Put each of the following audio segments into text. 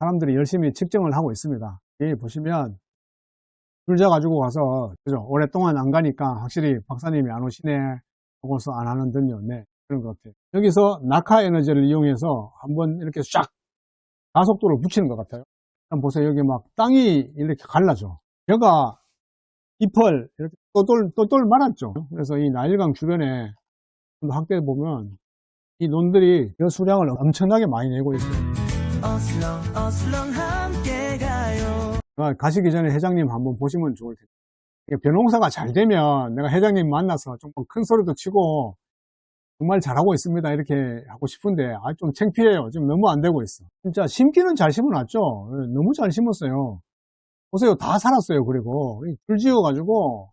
사람들이 열심히 측정을 하고 있습니다. 여기 보시면 줄자 가지고 가서 그죠? 오랫동안 안 가니까 확실히 박사님이 안 오시네 하고서 안 하는 듯요. 네, 그런 것 같아요. 여기서 낙하 에너지를 이용해서 한번 이렇게 쫙 가속도를 붙이는 것 같아요. 한번 보세요. 여기 막 땅이 이렇게 갈라져. 벼가 잎을 이렇게 똘똘, 똘똘 말았죠. 그래서 이 나일강 주변에 확대해 보면 이 논들이 벼 수량을 엄청나게 많이 내고 있어요. 어슬렁 어슬렁 함께 가요 아, 가시기 전에 회장님 한번 보시면 좋을 텐데. 벼농사가 잘 되면 내가 회장님 만나서 좀 큰 소리도 치고 정말 잘하고 있습니다. 이렇게 하고 싶은데 아, 좀 창피해요. 지금 너무 안 되고 있어. 진짜 심기는 잘 심어놨죠. 예, 너무 잘 심었어요. 보세요. 다 살았어요. 그리고 이줄 지어 가지고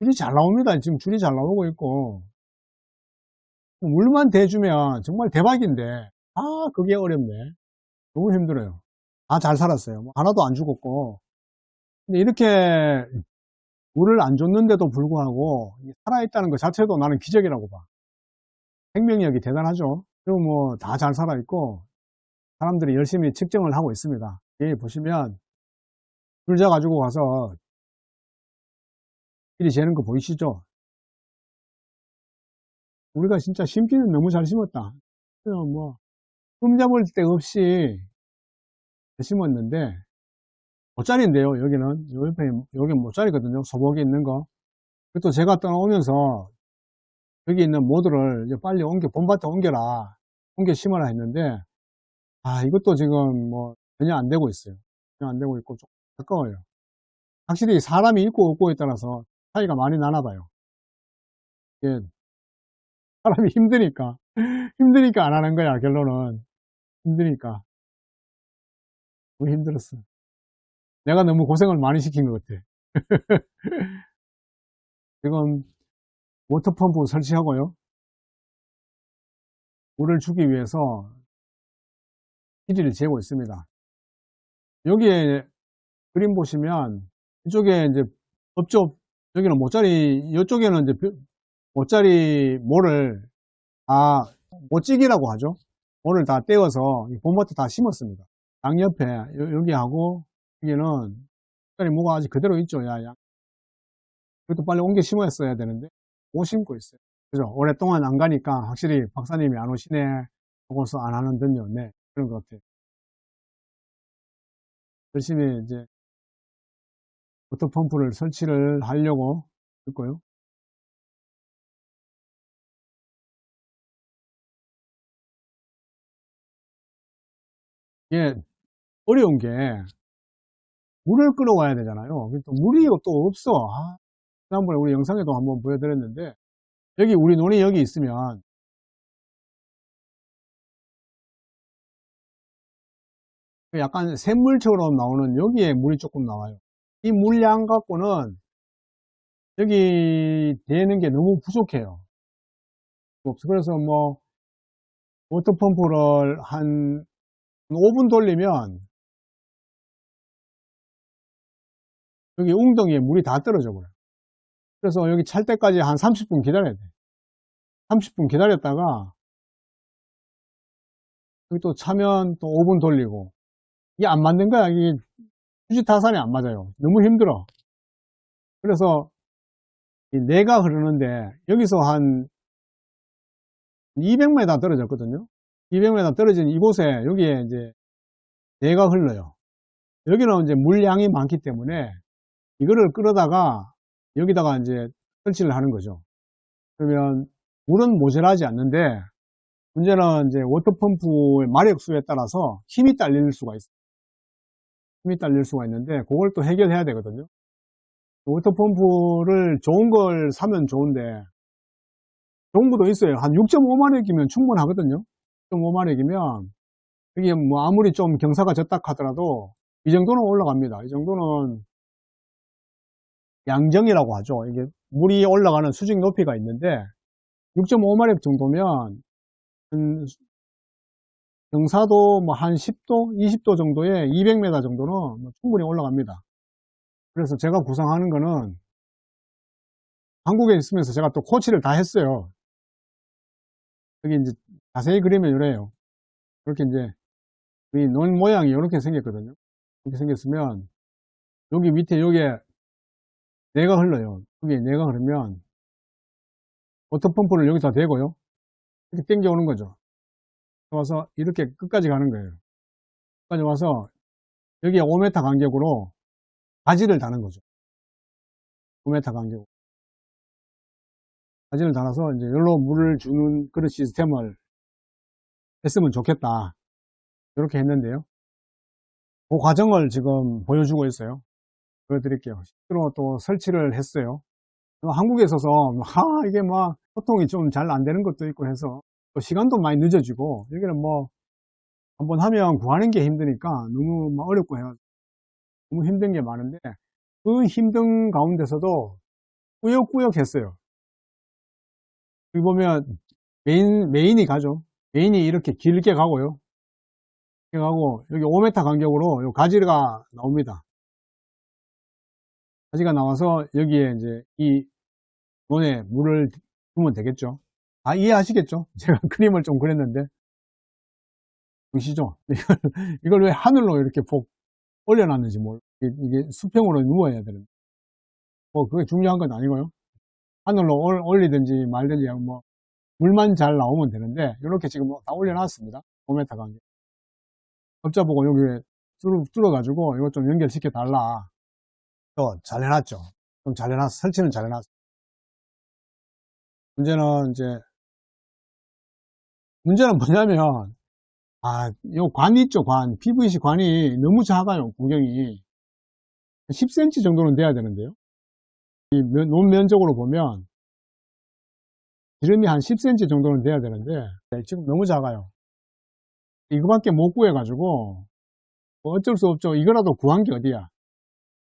줄이 잘 나옵니다. 지금 줄이 잘 나오고 있고 물만 대주면 정말 대박인데 아 그게 어렵네. 너무 힘들어요. 다잘 살았어요. 뭐 하나도 안 죽었고. 근데 이렇게 물을 안 줬는데도 불구하고 살아있다는 것 자체도 나는 기적이라고 봐. 생명력이 대단하죠. 그리고 뭐 다 잘 살아있고 사람들이 열심히 측정을 하고 있습니다. 여기 보시면 줄자 가지고 가서 길이 재는 거 보이시죠? 우리가 진짜 심기는 너무 잘 심었다. 뭐, 흠잡을 데 없이 심었는데, 모짜리인데요, 여기는. 요 옆에, 여기 모짜리거든요. 소복이 있는 거. 그것도 제가 떠나오면서, 여기 있는 이제 빨리 옮겨, 봄밭에 옮겨라. 옮겨 심어라 했는데, 아, 이것도 지금 뭐, 전혀 안 되고 있어요. 전혀 안 되고 있고, 좀 가까워요. 확실히 사람이 있고 없고에 따라서 차이가 많이 나나 봐요. 예. 사람이 힘드니까. 힘드니까 안 하는 거야, 결론은. 힘드니까. 너무 힘들었어. 내가 너무 고생을 많이 시킨 것 같아. 지금 워터펌프 설치하고요. 물을 주기 위해서 길이를 재고 있습니다. 여기에 그림 보시면 이쪽에 이제 업종 여기는 모짜리 이쪽에는 이제 벼- 모짜리 모를 다 모찌기라고 하죠. 모를 다 떼어서 이 봄부터 다 심었습니다. 양옆에 여- 여기하고 여기는 모짜리 모가 아직 그대로 있죠. 야, 야. 이것도 빨리 옮겨 심었어야 되는데 못 심고 있어요. 그죠? 오랫동안 안 가니까 확실히 박사님이 안 오시네 하고서 안 하는 듯요. 네, 그런 것 같아요. 열심히 이제 워터펌프를 설치를 하려고 했고요. 이게 어려운 게 물을 끌어와야 되잖아요. 또 물이 또 없어. 아, 지난번에 우리 영상에도 한번 보여드렸는데 여기 우리 논이 여기 있으면 약간 샘물처럼 나오는 여기에 물이 조금 나와요. 이 물량 갖고는 여기 되는 게 너무 부족해요. 그래서 뭐 워터펌프를 한 5분 돌리면 여기 웅덩이에 물이 다 떨어져 버려요. 그래서 여기 찰 때까지 한 30분 기다려야 돼. 30분 기다렸다가 여기 또 차면 또 5분 돌리고 이게 안 맞는 거야. 이게 휴지 타산이 안 맞아요. 너무 힘들어. 그래서 이 내가 흐르는데 여기서 한 200m 떨어졌거든요. 200m 떨어진 이곳에 여기에 이제 내가 흘러요. 여기는 이제 물량이 많기 때문에 이거를 끌어다가 여기다가 이제 설치를 하는 거죠. 그러면 물은 모자라지 않는데 문제는 이제 워터펌프의 마력수에 따라서 힘이 딸릴 수가 있어요. 힘이 딸릴 수가 있는데 그걸 또 해결해야 되거든요. 워터펌프를 좋은 걸 사면 좋은데 좋은 것도 있어요. 한 6.5마력이면 충분하거든요. 6.5마력이면 이게 뭐 아무리 좀 경사가 졌다 하더라도 이 정도는 올라갑니다. 이 정도는 양정이라고 하죠. 이게 물이 올라가는 수직 높이가 있는데 6.5마력 정도면 한 경사도 뭐 한 10도, 20도 정도에 200m 정도는 뭐 충분히 올라갑니다. 그래서 제가 구상하는 거는 한국에 있으면서 제가 또 코치를 다 했어요. 여기 이제 자세히 그리면 이래요. 그렇게 이제 이 논 모양이 이렇게 생겼거든요. 이렇게 생겼으면 여기 밑에 여기에 내가 흘러요. 여기 내가 흐르면 워터펌프를 여기다 대고요. 이렇게 당겨 오는 거죠. 와서 이렇게 끝까지 가는 거예요. 끝까지 와서 여기에 5m 간격으로 바지를 다는 거죠. 5m 간격. 바지를 달아서 이제 여기로 물을 주는 그런 시스템을 했으면 좋겠다. 이렇게 했는데요. 그 과정을 지금 보여주고 있어요. 보여드릴게요. 실제로 또 설치를 했어요. 한국에 있어서 하 이게 막 소통이 좀 잘 안 되는 것도 있고 해서 또 시간도 많이 늦어지고 여기는 뭐 한번 하면 구하는 게 힘드니까 너무 막 어렵고 해서 너무 힘든 게 많은데 그 힘든 가운데서도 꾸역꾸역 했어요. 여기 보면 메인, 메인이 가죠. 메인이 이렇게 길게 가고요. 이렇게 가고 여기 5m 간격으로 요 가지가 나옵니다. 가지가 나와서 여기에 이제 이 논에 물을 주면 되겠죠. 아, 이해하시겠죠? 제가 그림을 좀 그렸는데. 보시죠? 이걸, 왜 하늘로 이렇게 복 올려놨는지 몰 이게, 수평으로 누워야 되는데. 뭐, 그게 중요한 건 아니고요. 하늘로 올- 올리든지 말든지 뭐, 물만 잘 나오면 되는데, 이렇게 지금 뭐다 올려놨습니다. 5m 간격. 업자 보고 여기 뚫어, 뚫어가지고 이것 좀 연결시켜 달라. 또 잘 해놨죠. 좀 잘 해놨어. 설치는 잘 해놨어. 문제는 이제, 문제는 뭐냐면, 아, 요관 있죠, 관. PVC 관이 너무 작아요, 구경이. 10cm 정도는 돼야 되는데요. 이 면- 논 면적으로 보면, 지름이 한 10cm 정도는 돼야 되는데, 네, 지금 너무 작아요. 이거밖에 못 구해가지고, 뭐 어쩔 수 없죠. 이거라도 구한 게 어디야.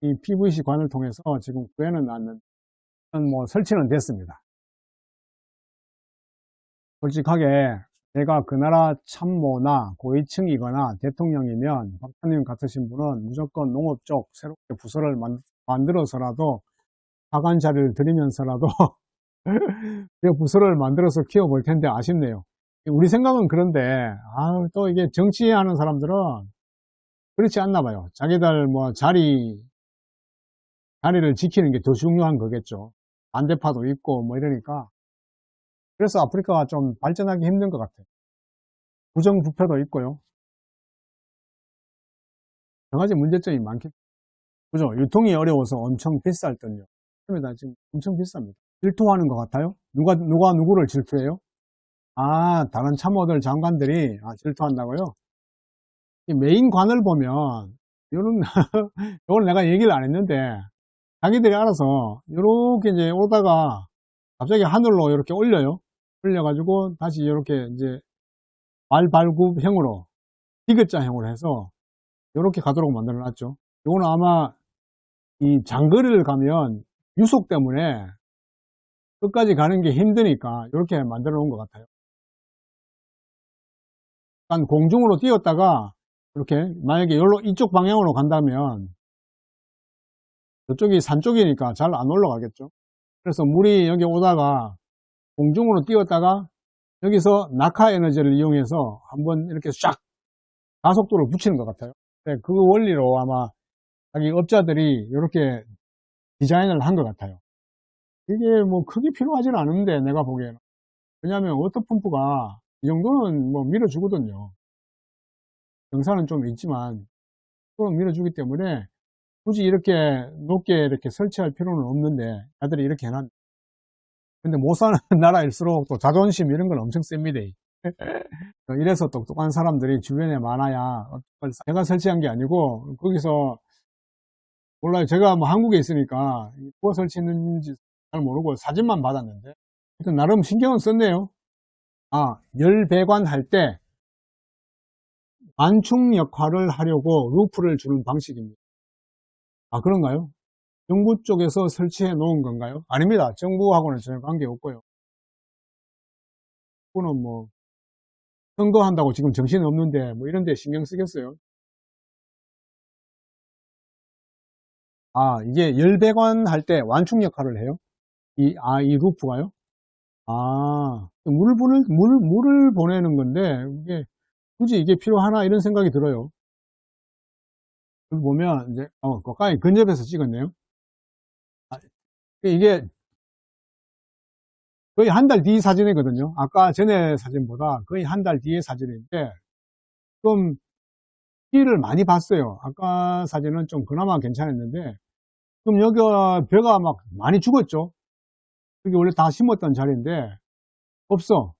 이 PVC 관을 통해서 지금 구해는 놨는데, 뭐 설치는 됐습니다. 솔직하게 내가 그 나라 참모나 고위층이거나 대통령이면 박사님 같으신 분은 무조건 농업 쪽 새롭게 부서를 만, 만들어서라도 하관 자리를 드리면서라도 이 부서를 만들어서 키워볼 텐데 아쉽네요. 우리 생각은 그런데 아, 또 이게 정치하는 사람들은 그렇지 않나 봐요. 자기들 뭐 자리 자리를 지키는 게 더 중요한 거겠죠. 반대파도 있고 뭐 이러니까 그래서 아프리카가 좀 발전하기 힘든 것 같아요. 부정부패도 있고요. 여러 가지 문제점이 많겠죠. 그죠? 유통이 어려워서 엄청 비쌀 던요. 그렇습니다. 지금 엄청 비쌉니다. 질투하는 것 같아요? 누가, 누가 누구를 질투해요? 아, 다른 참모들 장관들이 아, 질투한다고요? 이 메인 관을 보면, 요런, 요걸 내가 얘기를 안 했는데, 자기들이 알아서, 요렇게 이제 오다가, 갑자기 하늘로 이렇게 올려요. 올려가지고, 다시 이렇게 이제, 말발굽형으로, 디귿자형으로 해서, 이렇게 가도록 만들어 놨죠. 이거는 아마, 이 장거리를 가면, 유속 때문에, 끝까지 가는 게 힘드니까, 이렇게 만들어 놓은 것 같아요. 약간 공중으로 뛰었다가, 이렇게, 만약에 여기로, 이쪽 방향으로 간다면, 저쪽이 산 쪽이니까 잘 안 올라가겠죠. 그래서 물이 여기 오다가 공중으로 뛰었다가 여기서 낙하 에너지를 이용해서 한번 이렇게 쫙 가속도를 붙이는 것 같아요. 네, 그 원리로 아마 자기 업자들이 이렇게 디자인을 한 것 같아요. 이게 뭐 크게 필요하지는 않은데 내가 보기에는. 왜냐하면 워터펌프가 이 정도는 뭐 밀어주거든요. 영상은 좀 있지만 그건 밀어주기 때문에 굳이 이렇게 높게 이렇게 설치할 필요는 없는데 다들 이렇게 해놨 근데 못 사는 나라일수록 또 자존심 이런 건 엄청 셉니다. 이래서 똑똑한 사람들이 주변에 많아야 제가 설치한 게 아니고 거기서 몰라요. 제가 뭐 한국에 있으니까 누가 설치했는지 잘 모르고 사진만 받았는데 하여튼 나름 신경은 썼네요. 아, 열배관 할 때 완충 역할을 하려고 루프를 주는 방식입니다. 아, 그런가요? 정부 쪽에서 설치해 놓은 건가요? 아닙니다. 정부하고는 전혀 관계 없고요. 그거는 뭐, 선거한다고 지금 정신이 없는데, 뭐 이런 데 신경 쓰겠어요? 아, 이게 열배관 할 때 완충 역할을 해요? 이, 아, 이 루프가요? 아, 물을 보내, 물, 물을 보내는 건데, 이게 굳이 이게 필요하나 이런 생각이 들어요. 여기 보면 이제 어, 가까이 근접해서 찍었네요. 아, 이게 거의 한 달 뒤 사진이거든요. 아까 전에 사진보다 거의 한 달 뒤의 사진인데 좀 피를 많이 봤어요. 아까 사진은 좀 그나마 괜찮았는데 그럼 여기가 벼가 막 많이 죽었죠. 여기 원래 다 심었던 자리인데 없어.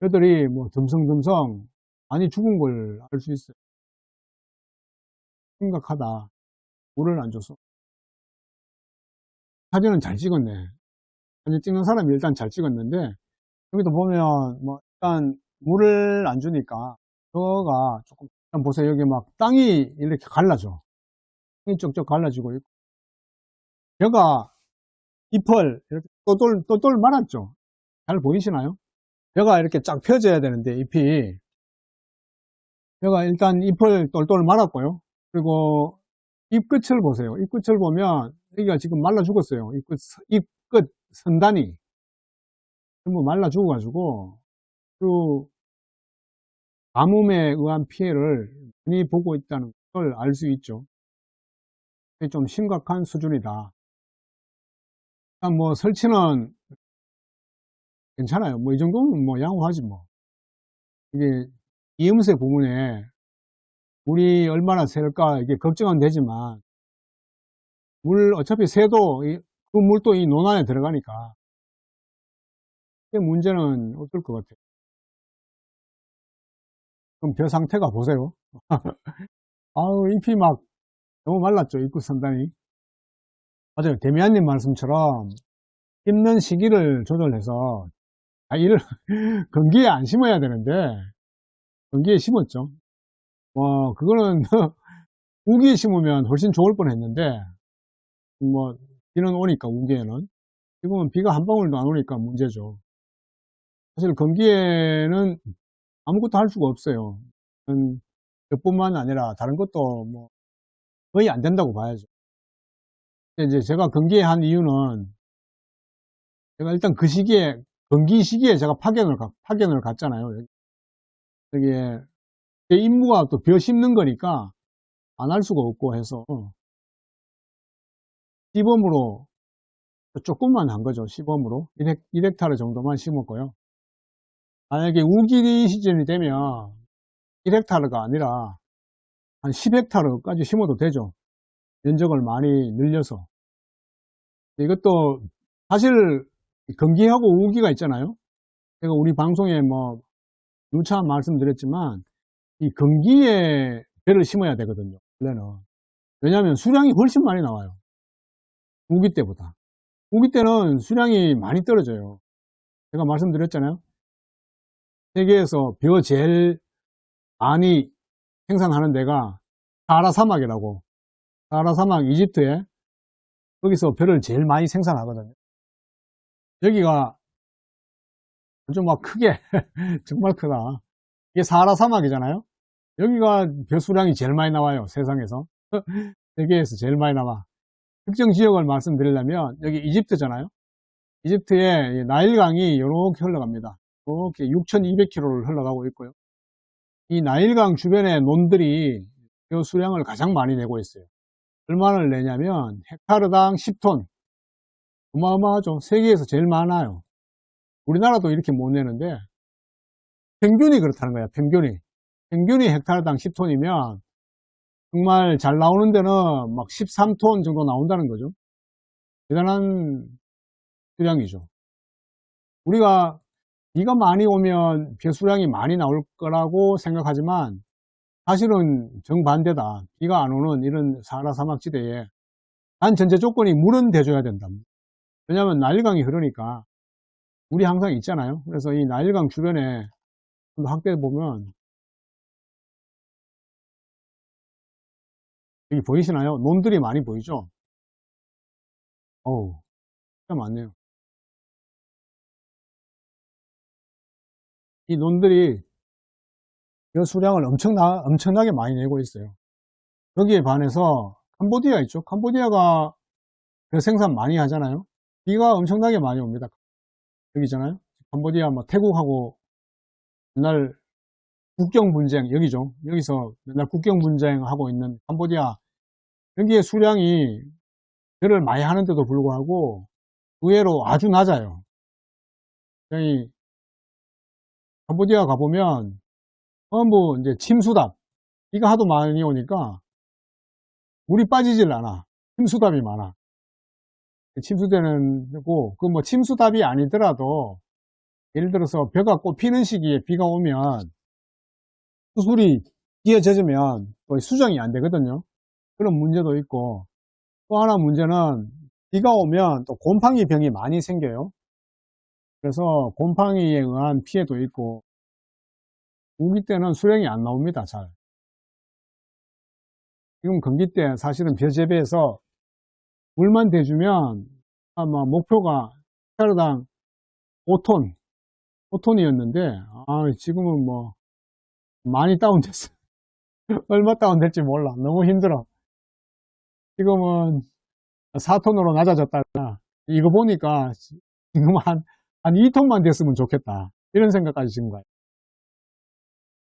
벼들이 뭐 듬성듬성 많이 죽은 걸 알 수 있어요. 심각하다. 물을 안 줘서. 사진은 잘 찍었네. 사진 찍는 사람이 일단 잘 찍었는데 여기도 보면 뭐 일단 물을 안 주니까 벼가 조금 일단 보세요. 여기 막 땅이 이렇게 갈라져. 땅이 쪽쪽 갈라지고 있고 벼가 잎을 이렇게 똘똘 똘똘 말았죠. 잘 보이시나요? 벼가 이렇게 쫙 펴져야 되는데 잎이 벼가 일단 잎을 똘똘 말았고요. 그리고 잎 끝을 보세요. 잎 끝을 보면 여기가 지금 말라 죽었어요. 잎 끝, 잎끝 선단이 전부 말라 죽어가지고 그 가뭄에 의한 피해를 많이 보고 있다는 걸 알 수 있죠. 좀 심각한 수준이다. 일단 뭐 설치는 괜찮아요. 뭐 이 정도면 뭐 양호하지 뭐. 이게 이음새 부분에 물이 얼마나 새까 이게 걱정은 되지만 물 어차피 새도 이- 그 물도 이 논 안에 들어가니까 그 문제는 없을 것 같아요. 그럼 벼 상태가 보세요. 아우 잎이 막 너무 말랐죠 입구 선단이. 맞아요. 데미안님 말씀처럼 심는 시기를 조절해서 아, 이를 건기에 안 심어야 되는데 건기에 심었죠. 뭐 그거는 우기에 심으면 훨씬 좋을 뻔했는데 뭐 비는 오니까 우기에는 지금은 비가 한 방울도 안 오니까 문제죠. 사실 건기에는 아무것도 할 수가 없어요. 음, 몇 뿐만 아니라 다른 것도 뭐 거의 안 된다고 봐야죠. 이제 제가 건기에 한 이유는 제가 일단 그 시기에 건기 시기에 제가 파견을 가, 파견을 갔잖아요. 여기. 여기에 제 임무가 또벼 심는 거니까 안 할 수가 없고 해서 시범으로 조금만 한 거죠. 시범으로 1헥, 1헥타르 정도만 심었고요. 만약에 우기 시즌이 되면 1헥타르가 아니라 한 10헥타르까지 심어도 되죠. 면적을 많이 늘려서. 이것도 사실 건기하고 우기가 있잖아요. 제가 우리 방송에 뭐 누차 말씀드렸지만 이 건기에 배를 심어야 되거든요. 원래는. 왜냐하면 수량이 훨씬 많이 나와요. 우기 때보다. 우기 때는 수량이 많이 떨어져요. 제가 말씀드렸잖아요. 세계에서 벼 제일 많이 생산하는 데가 사하라 사막이라고. 사하라 사막 이집트에 거기서 벼를 제일 많이 생산하거든요. 여기가 좀막 크게 정말 크다. 이게 사하라 사막이잖아요. 여기가 벼 수량이 제일 많이 나와요. 세상에서. 세계에서 제일 많이 나와. 특정 지역을 말씀드리려면 여기 이집트잖아요. 이집트에 나일강이 이렇게 흘러갑니다. 이렇게 6,200km를 흘러가고 있고요. 이 나일강 주변의 논들이 벼 수량을 가장 많이 내고 있어요. 얼마를 내냐면 헥타르당 10톤. 어마어마하죠. 세계에서 제일 많아요. 우리나라도 이렇게 못 내는데 평균이 그렇다는 거야. 평균이. 평균이 헥타르당 10톤이면 정말 잘 나오는 데는 막 13톤 정도 나온다는 거죠. 대단한 수량이죠. 우리가 비가 많이 오면 벼수량이 많이 나올 거라고 생각하지만 사실은 정반대다. 비가 안 오는 이런 사하라 사막지대에 단 전제 조건이 물은 대줘야 된다. 왜냐하면 나일강이 흐르니까 물이 항상 있잖아요. 그래서 이 나일강 주변에 확대해 보면 여기 보이시나요? 논들이 많이 보이죠? 어우, 진짜 많네요. 이 논들이 그 수량을 엄청나, 엄청나게 많이 내고 있어요. 여기에 반해서 캄보디아 있죠? 캄보디아가 그 생산 많이 하잖아요? 비가 엄청나게 많이 옵니다. 여기잖아요? 캄보디아, 뭐, 태국하고, 옛날 국경 분쟁, 여기죠. 여기서 맨날 국경 분쟁하고 있는 캄보디아. 여기에 수량이 배를 많이 하는데도 불구하고 의외로 아주 낮아요. 여기 캄보디아 가보면 전부 이제 침수답. 비가 하도 많이 오니까 물이 빠지질 않아. 침수답이 많아. 침수되는 거고, 그 뭐 침수답이 아니더라도 예를 들어서 벼가 꽃피는 시기에 비가 오면 수술이 끼어 젖으면 수정이 안 되거든요. 그런 문제도 있고 또 하나 문제는 비가 오면 또 곰팡이 병이 많이 생겨요. 그래서 곰팡이에 의한 피해도 있고 우기 때는 수량이 안 나옵니다. 잘. 지금 건기 때 사실은 벼 재배해서 물만 대주면 아마 목표가 헤크타르당 5톤 5톤이었는데 아, 지금은 뭐 많이 다운됐어. 얼마 다운될지 몰라. 너무 힘들어. 지금은 4톤으로 낮아졌다가 이거 보니까 지금 한, 한 2톤만 됐으면 좋겠다. 이런 생각까지 지금 가요.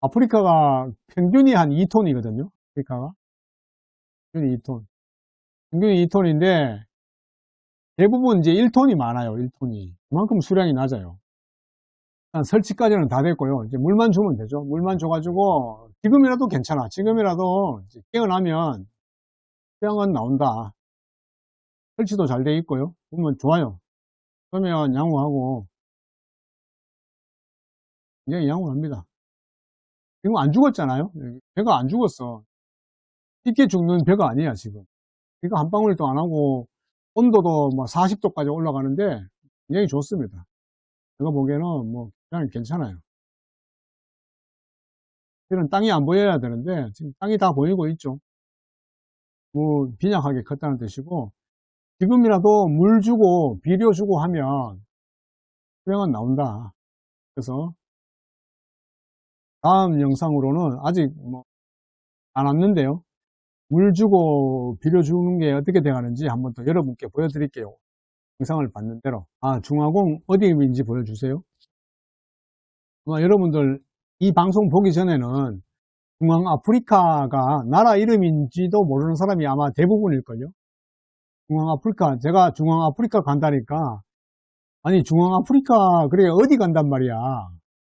아프리카가 평균이 한 2톤이거든요. 아프리카가. 평균이 2톤. 평균이 2톤인데 대부분 이제 1톤이 많아요. 1톤이. 그만큼 수량이 낮아요. 설치까지는 다 됐고요. 이제 물만 주면 되죠. 물만 줘가지고 지금이라도 괜찮아. 지금이라도 깨어나면 수량은 나온다. 설치도 잘 돼 있고요. 보면 좋아요. 그러면 양호하고 이제 양호합니다. 지금 안 죽었잖아요. 배가 안 죽었어. 쉽게 죽는 배가 아니야 지금. 비가 한 방울도 안 하고 온도도 뭐 40도까지 올라가는데 굉장히 좋습니다. 제가 보기에는 뭐 그냥 괜찮아요. 이런 땅이 안 보여야 되는데 지금 땅이 다 보이고 있죠. 뭐 빈약하게 컸다는 뜻이고 지금이라도 물 주고 비료 주고 하면 수량은 나온다. 그래서 다음 영상으로는 아직 뭐 안 왔는데요. 물 주고 비료 주는 게 어떻게 돼가는지 한번 더 여러분께 보여드릴게요. 영상을 봤는 대로. 아, 중화공 어디인지 보여주세요. 아마 여러분들 이 방송 보기 전에는 중앙 아프리카가 나라 이름인지도 모르는 사람이 아마 대부분일걸요. 중앙 아프리카, 제가 중앙 아프리카 간다니까 아니 중앙 아프리카 그래 어디 간단 말이야.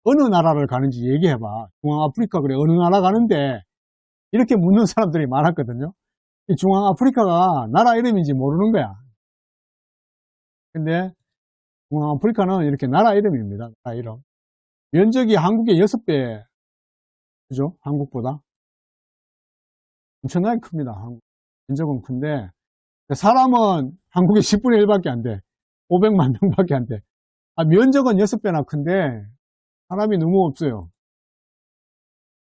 어느 나라를 가는지 얘기해봐. 중앙 아프리카 그래 어느 나라 가는데 이렇게 묻는 사람들이 많았거든요. 이 중앙 아프리카가 나라 이름인지 모르는 거야. 근데 중앙 아프리카는 이렇게 나라 이름입니다. 나라 이름. 면적이 한국의 6배, 그죠? 한국보다. 엄청나게 큽니다. 한국. 면적은 큰데, 사람은 한국의 10분의 1밖에 안 돼. 500만 명밖에 안 돼. 아, 면적은 6배나 큰데, 사람이 너무 없어요.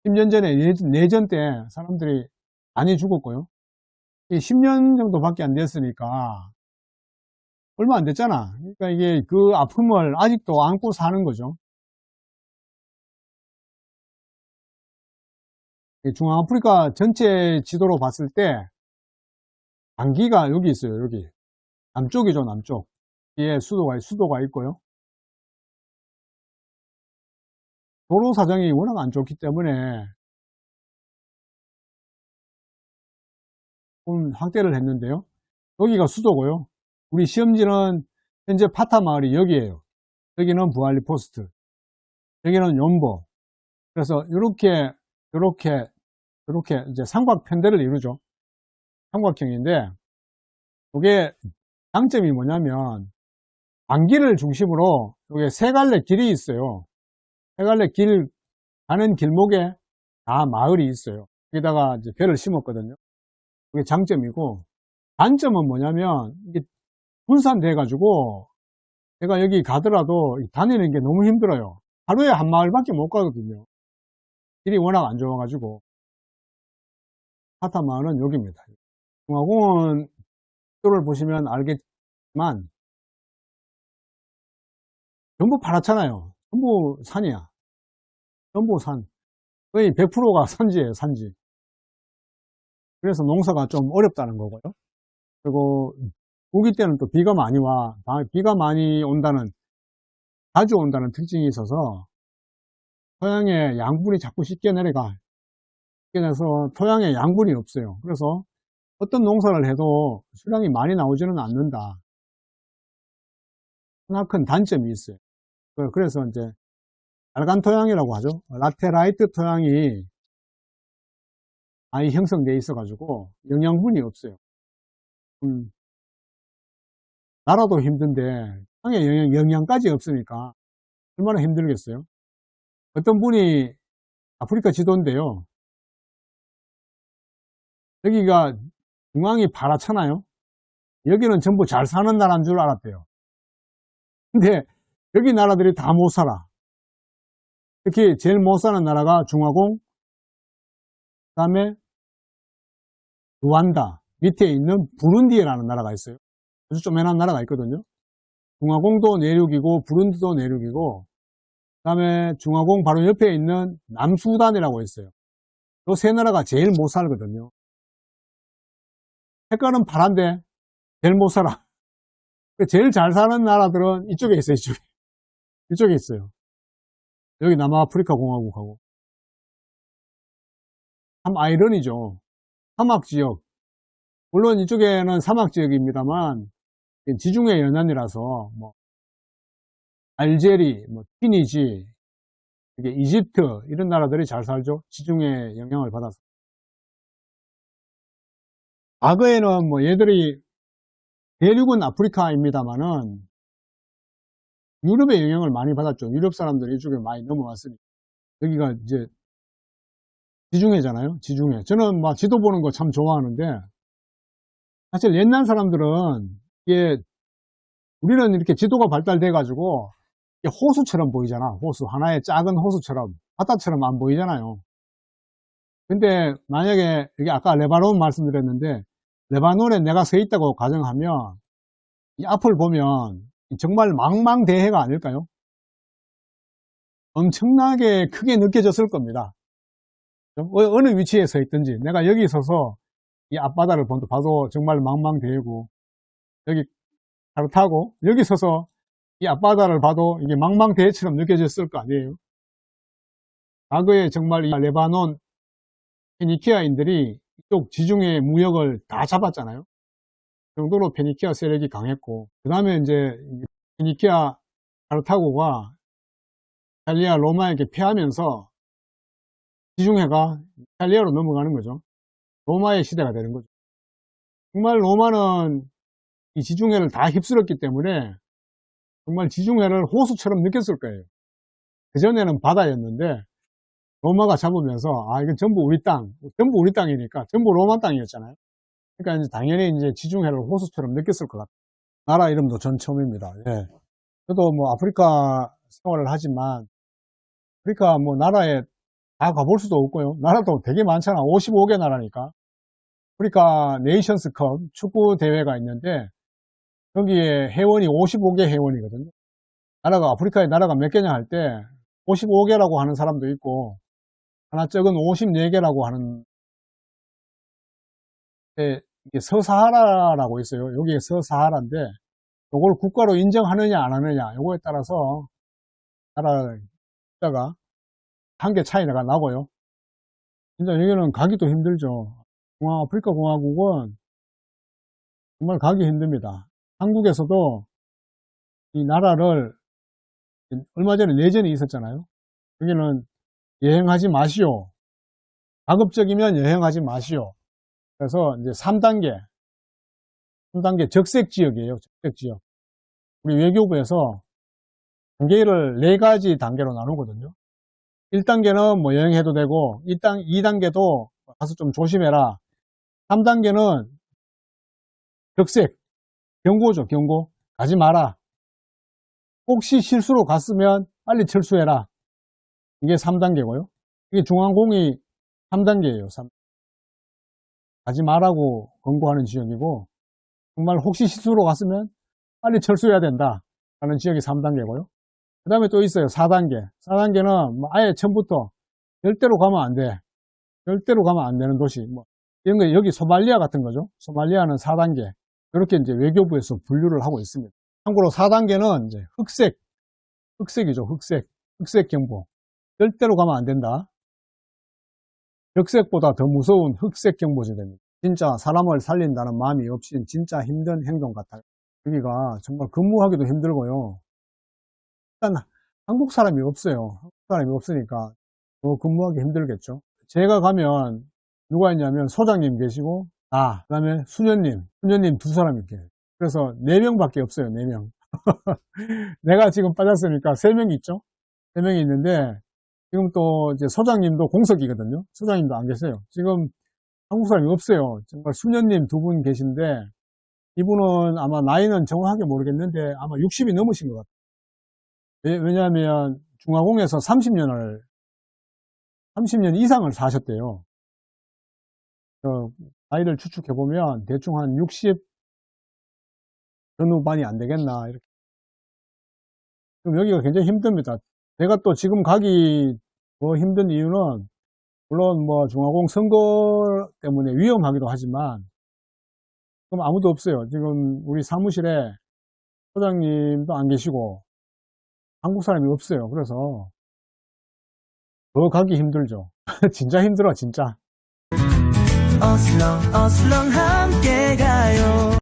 10년 전에 내- 내전 때 사람들이 많이 죽었고요. 10년 정도밖에 안 됐으니까, 얼마 안 됐잖아. 그러니까 이게 그 아픔을 아직도 안고 사는 거죠. 이 중앙아프리카 전체 지도로 봤을 때 단기가 여기 있어요. 여기 남쪽이죠. 남쪽. 뒤에 수도가 수도가 있고요. 도로 사정이 워낙 안 좋기 때문에 좀 확대를 했는데요. 여기가 수도고요. 우리 시험지는 현재 파타 마을이 여기에요. 여기는 부알리 포스트. 여기는 연보. 그래서 이렇게 이렇게 이렇게 이제 삼각 편대를 이루죠. 삼각형인데 이게 장점이 뭐냐면 안길을 중심으로 여기 세 갈래 길이 있어요. 세 갈래 길 가는 길목에 다 마을이 있어요. 여기다가 이제 배를 심었거든요. 그게 장점이고 단점은 뭐냐면 이게 분산돼 가지고 제가 여기 가더라도 다니는 게 너무 힘들어요. 하루에 한 마을밖에 못 가거든요. 길이 워낙 안 좋아 가지고 파타 마을은 여기입니다. 중화공원 도를 보시면 알겠지만 전부 파랗잖아요. 전부 산이야. 전부 산. 거의 100%가 산지예요, 산지. 그래서 농사가 좀 어렵다는 거고요. 그리고 우기 때는 또 비가 많이 와. 아, 비가 많이 온다는, 자주 온다는 특징이 있어서 토양에 양분이 자꾸 쉽게 내려가. 쉽게 내서 토양에 양분이 없어요. 그래서 어떤 농사를 해도 수량이 많이 나오지는 않는다. 하나 큰 단점이 있어요. 그- 그래서 이제 알간 토양이라고 하죠. 라테라이트 토양이 많이 형성되어 있어 가지고 영양분이 없어요. 음, 나라도 힘든데 땅에 영양, 영양까지 없으니까 얼마나 힘들겠어요. 어떤 분이 아프리카 지도인데요. 여기가 중앙이 파랗잖아요. 여기는 전부 잘 사는 나라인 줄 알았대요. 근데 여기 나라들이 다 못 살아. 특히 제일 못 사는 나라가 중화공, 그 다음에 루안다, 밑에 있는 부룬디라는 나라가 있어요. 아주 쪼매난 나라가 있거든요. 중화공도 내륙이고 부룬디도 내륙이고 그 다음에 중화공 바로 옆에 있는 남수단이라고 있어요. 이 세 나라가 제일 못 살거든요. 색깔은 파란데 제일 못 살아. 그 제일 잘 사는 나라들은 이쪽에 있어요. 이쪽에. 이쪽에 있어요. 여기 남아프리카 공화국하고. 참 아이러니죠. 사막 지역. 물론 이쪽에는 사막 지역입니다만 지중해 연안이라서 뭐 알제리, 뭐 티니지, 이게 이집트 이런 나라들이 잘 살죠. 지중해 영향을 받아서. 과거에는 뭐 얘들이 대륙은 아프리카입니다만은 유럽의 영향을 많이 받았죠. 유럽 사람들이 이쪽에 많이 넘어왔으니까. 여기가 이제 지중해잖아요. 지중해. 저는 막 지도 보는 거 참 좋아하는데 사실 옛날 사람들은 이게 우리는 이렇게 지도가 발달돼 가지고 호수처럼 보이잖아. 호수 하나의 작은 호수처럼 바다처럼 안 보이잖아요. 근데 만약에 여기 아까 레바논 말씀드렸는데 레바논에 내가 서 있다고 가정하면 이 앞을 보면 정말 망망대해가 아닐까요? 엄청나게 크게 느껴졌을 겁니다. 어- 어느 위치에 서 있든지 내가 여기 서서 이 앞바다를 본- 봐도 정말 망망대해고 여기 차를 타고 여기 서서 이 앞바다를 봐도 이게 망망대해처럼 느껴졌을 거 아니에요. 과거에 정말 이 레바논 페니키아인들이 이쪽 지중해 무역을 다 잡았잖아요. 그 정도로 페니키아 세력이 강했고 그 다음에 이제 페니키아 카르타고가 이탈리아 로마에게 패하면서 지중해가 이탈리아로 넘어가는 거죠. 로마의 시대가 되는 거죠. 정말 로마는 이 지중해를 다 휩쓸었기 때문에 정말 지중해를 호수처럼 느꼈을 거예요. 그전에는 바다였는데 로마가 잡으면서 아 이건 전부 우리 땅, 전부 우리 땅이니까 전부 로마 땅이었잖아요. 그러니까 이제 당연히 이제 지중해를 호수처럼 느꼈을 것 같아요. 나라 이름도 전 처음입니다. 예. 저도 뭐 아프리카 생활을 하지만 아프리카 뭐 나라에 다 가볼 수도 없고요. 나라도 되게 많잖아. 55개 나라니까. 아프리카 네이션스컵 축구 대회가 있는데 여기에 회원이 55개 회원이거든요. 나라가 아프리카에 나라가 몇 개냐 할 때 55개라고 하는 사람도 있고 하나 적은 54개라고 하는 데 이게 서사하라라고 있어요. 여기에 서사하라인데 이걸 국가로 인정하느냐 안 하느냐 요거에 따라서 나라 숫자가 한 개 차이가 나고요. 진짜 여기는 가기도 힘들죠. 중앙 아프리카 공화국은 정말 가기 힘듭니다. 한국에서도 이 나라를 얼마 전에 내전이 있었잖아요. 여기는 여행하지 마시오. 가급적이면 여행하지 마시오. 그래서 이제 3단계, 3단계 적색 지역이에요. 적색 지역. 우리 외교부에서 단계를 네 가지 단계로 나누거든요. 1단계는 뭐 여행해도 되고, 2단, 2단계도 가서 좀 조심해라. 3단계는 적색, 경고죠, 경고. 가지 마라. 혹시 실수로 갔으면 빨리 철수해라. 이게 3단계고요. 이게 중앙공이 3단계예요. 3. 가지 마라고 권고하는 지역이고 정말 혹시 실수로 갔으면 빨리 철수해야 된다 하는 지역이 3단계고요. 그 다음에 또 있어요. 4단계. 4단계는 뭐 아예 처음부터 절대로 가면 안 돼. 절대로 가면 안 되는 도시. 뭐 이런 거 여기 소말리아 같은 거죠. 소말리아는 4단계. 이렇게 이제 외교부에서 분류를 하고 있습니다. 참고로 4단계는 이제 흑색, 흑색이죠. 흑색, 흑색 경보. 절대로 가면 안 된다. 벽색보다 더 무서운 흑색 경보지대입니다. 진짜 사람을 살린다는 마음이 없인 진짜 힘든 행동 같아요. 여기가 정말 근무하기도 힘들고요. 일단 한국 사람이 없어요. 한국 사람이 없으니까 더 근무하기 힘들겠죠. 제가 가면 누가 있냐면 소장님 계시고 나 그다음에 수녀님, 수녀님 두 사람 있게. 그래서 네 명밖에 없어요. 네 명. 내가 지금 빠졌으니까 세명 있죠. 세 명이 있는데 지금 또 이제 소장님도 공석이거든요. 소장님도 안 계세요. 지금 한국 사람이 없어요. 정말 수녀님 두 분 계신데 이분은 아마 나이는 정확하게 모르겠는데 아마 60이 넘으신 것 같아요. 왜- 왜냐하면 중화공에서 30년을 30년 이상을 사셨대요. 그 나이를 추측해 보면 대충 한 60 전후반이 안 되겠나 이렇게. 그럼 여기가 굉장히 힘듭니다. 제가 또 지금 가기 더 힘든 이유는 물론 뭐 중화공 선거 때문에 위험하기도 하지만 그럼 아무도 없어요. 지금 우리 사무실에 소장님도 안 계시고 한국 사람이 없어요. 그래서 더 가기 힘들죠. 진짜 힘들어, 진짜. 어슬렁 어슬렁 함께 가요